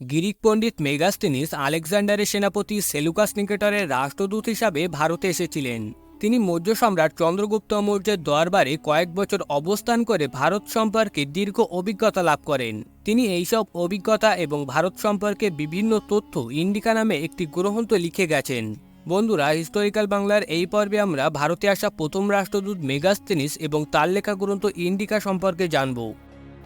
Greek পণ্ডিত Megasthenes আলেকজান্ডারের সেনাপতি Seleucus নিকেটরের রাষ্ট্রদূত হিসাবে ভারতে এসেছিলেন। তিনি মৌর্য সম্রাট চন্দ্রগুপ্ত মৌর্যের দরবারে কয়েক বছর অবস্থান করে ভারত সম্পর্কে দীর্ঘ অভিজ্ঞতা লাভ করেন। তিনি এইসব অভিজ্ঞতা এবং ভারত সম্পর্কে বিভিন্ন তথ্য ইন্ডিকা নামে একটি গ্রন্থ লিখে গেছেন। বন্ধুরা, হিস্টোরিক্যাল বাংলার এই পর্বে আমরা ভারতে আসা প্রথম রাষ্ট্রদূত মেগাস্তিনিস এবং তার লেখা গ্রন্থ ইন্ডিকা সম্পর্কে জানব।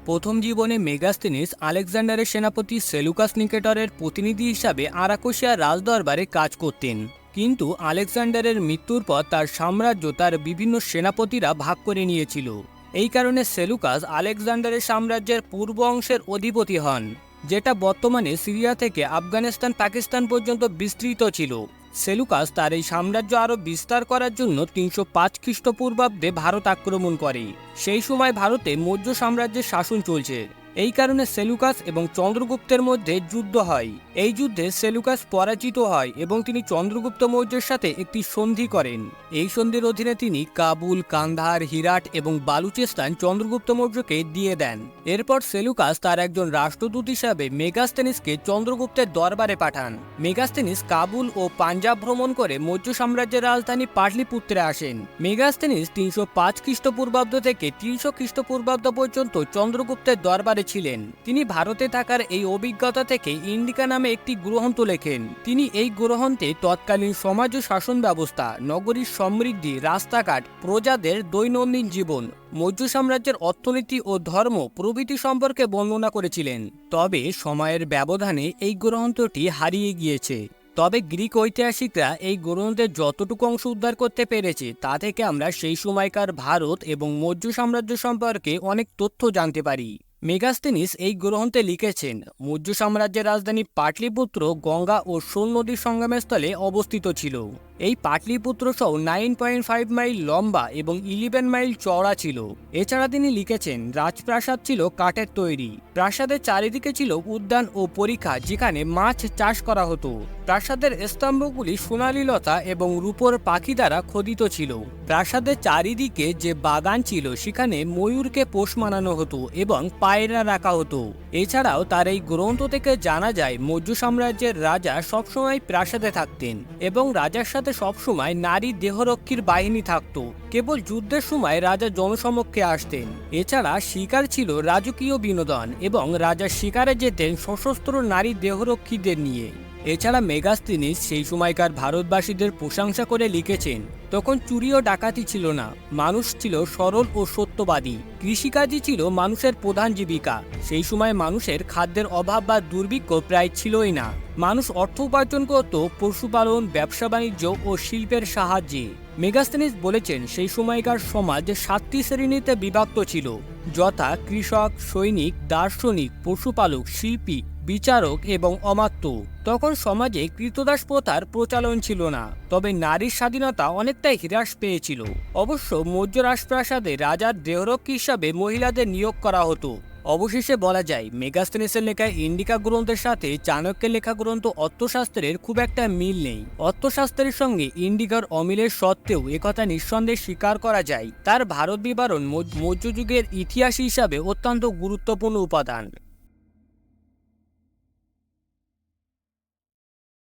প্রথম জীবনে মেগাস্তিনিস আলেকজান্ডারের সেনাপতি সেলুকাস নিকেটরের প্রতিনিধি হিসাবে আরাকোশিয়া রাজদরবারে কাজ করতেন। কিন্তু আলেকজান্ডারের মৃত্যুর পর তার সাম্রাজ্য তার বিভিন্ন সেনাপতিরা ভাগ করে নিয়েছিল। এই কারণে সেলুকাস আলেকজান্ডারের সাম্রাজ্যের পূর্ব অংশের অধিপতি হন, যেটা বর্তমানে সিরিয়া থেকে আফগানিস্তান পাকিস্তান পর্যন্ত বিস্তৃত ছিল। সেলুকাস তার এই সাম্রাজ্য আরও বিস্তার করার জন্য তিনশো পাঁচ খ্রিস্টপূর্বাব্দে ভারত আক্রমণ করে। সেই সময় ভারতে মৌর্য সাম্রাজ্যের শাসন চলছে। এই কারণে সেলুকাস এবং চন্দ্রগুপ্তের মধ্যে যুদ্ধ হয়। এই যুদ্ধে সেলুকাস পরাজিত হয় এবং তিনি চন্দ্রগুপ্ত মৌর্যের সাথে একটি সন্ধি করেন। এই সন্ধির অধীনে তিনি কাবুল, কান্ধার, হিরাট এবং বালুচিস্তান চন্দ্রগুপ্ত মৌর্যকে দিয়ে দেন। এরপর সেলুকাস তার একজন রাষ্ট্রদূত হিসাবে মেগাস্তেনিসকে চন্দ্রগুপ্তের দরবারে পাঠান। মেগাস্তেনিস কাবুল ও পাঞ্জাব ভ্রমণ করে মৌর্য সাম্রাজ্যের রাজধানী পাটলিপুত্রে আসেন। মেগাস্তেনিস তিনশো পাঁচ খ্রিস্টপূর্বাব্দ থেকে তিনশো খ্রিস্টপূর্বাব্দ পর্যন্ত চন্দ্রগুপ্তের দরবারে ছিলেন তিনি ভারতে থাকার এই অভিজ্ঞতা থেকে ইন্ডিকা নামে একটি গ্রন্থ লেখেন। তিনি এই গ্রন্থে তৎকালীন সমাজ ও শাসন ব্যবস্থা নগরীর সমৃদ্ধি, রাস্তাঘাট, প্রজাদের দৈনন্দিন জীবন, মৌর্য সাম্রাজ্যের অর্থনীতি ও ধর্ম প্রভৃতি সম্পর্কে বর্ণনা করেছিলেন। তবে সময়ের ব্যবধানে এই গ্রন্থটি হারিয়ে গিয়েছে। তবে গ্রিক ঐতিহাসিকরা এই গ্রন্থের যতটুকু অংশ উদ্ধার করতে পেরেছে, তা থেকে আমরা সেই সময়কার ভারত এবং মৌর্য সাম্রাজ্য সম্পর্কে অনেক তথ্য জানতে পারি। মেগাস্তেনিস এই গ্রন্থে লিখেছেন, মৌর্য সাম্রাজ্যের রাজধানী পাটলিপুত্র গঙ্গা ও সোন নদীর সঙ্গমস্থলে অবস্থিত ছিল। এই পাটলিপুত্র সহ নাইন পয়েন্ট ফাইভ মাইল লম্বা এবং ইলেভেন মাইল চওড়া ছিল। এছাড়া তিনি লিখেছেন, রাজপ্রাসাদ ছিল কাঠের তৈরি। প্রাসাদের চারিদিকে ছিল উদ্যান ও পরীক্ষা, যেখানে মাছ চাষ করা হতো। প্রাসাদের স্তম্ভগুলি সোনালী লতা এবং রূপোর পাখি দ্বারা খোদিত ছিল। প্রাসাদের চারিদিকে যে বাগান ছিল, সেখানে ময়ূরকে পোষ মানানো হতো এবং পায়রা রাখা হতো। এছাড়াও তার এই গ্রন্থ থেকে জানা যায়, মৌর্য সাম্রাজ্যের রাজা সবসময় প্রাসাদে থাকতেন এবং রাজার সাথে সবসময় নারী দেহরক্ষীর বাহিনী থাকত। কেবল যুদ্ধের সময় রাজা জনসমক্ষে আসতেন। এছাড়া শিকার ছিল রাজকীয় বিনোদন এবং রাজা শিকারে যেতেন সশস্ত্র নারী দেহরক্ষীদের নিয়ে। এছাড়া মেগাস্তিনিস সেই সময়কার ভারতবাসীদের প্রশংসা করে লিখেছেন, তখন চুরি ও ডাকাতি ছিল না। মানুষ ছিল সরল ও সত্যবাদী। কৃষিকাজই ছিল মানুষের প্রধান জীবিকা। সেই সময় মানুষের খাদ্যের অভাব বা দুর্ভিক্ষ প্রায় ছিলই না। মানুষ অর্থ উপার্জন করত পশুপালন, ব্যবসা বাণিজ্য ও শিল্পের সাহায্যে। মেগাস্তিনিস বলেছেন সেই সময়কার সমাজ সাতটি শ্রেণীতে বিভক্ত ছিল, যথা কৃষক, সৈনিক, দার্শনিক, পশুপালক, শিল্পী, বিচারক এবং অমাত্য। তখন সমাজে কৃতদাস প্রথার প্রচলন ছিল না, তবে নারীর স্বাধীনতা অনেকটাই হ্রাস পেয়েছিল। অবশ্য মৌর্য রাজপ্রাসাদে রাজার দেহরক্ষী হিসাবে মহিলাদের নিয়োগ করা হতো। অবশেষে বলা যায় মেগাস্তেনিসের লেখা ইন্ডিকা গ্রন্থের সাথে চাণক্যের লেখা গ্রন্থ অর্থশাস্ত্রের খুব একটা মিল নেই। অর্থশাস্ত্রের সঙ্গে ইন্ডিকার অমিলের সত্ত্বেও একথা নিঃসন্দেহে স্বীকার করা যায়। তার ভারত বিবরণ মধ্যযুগের ইতিহাস হিসাবে অত্যন্ত গুরুত্বপূর্ণ উপাদান।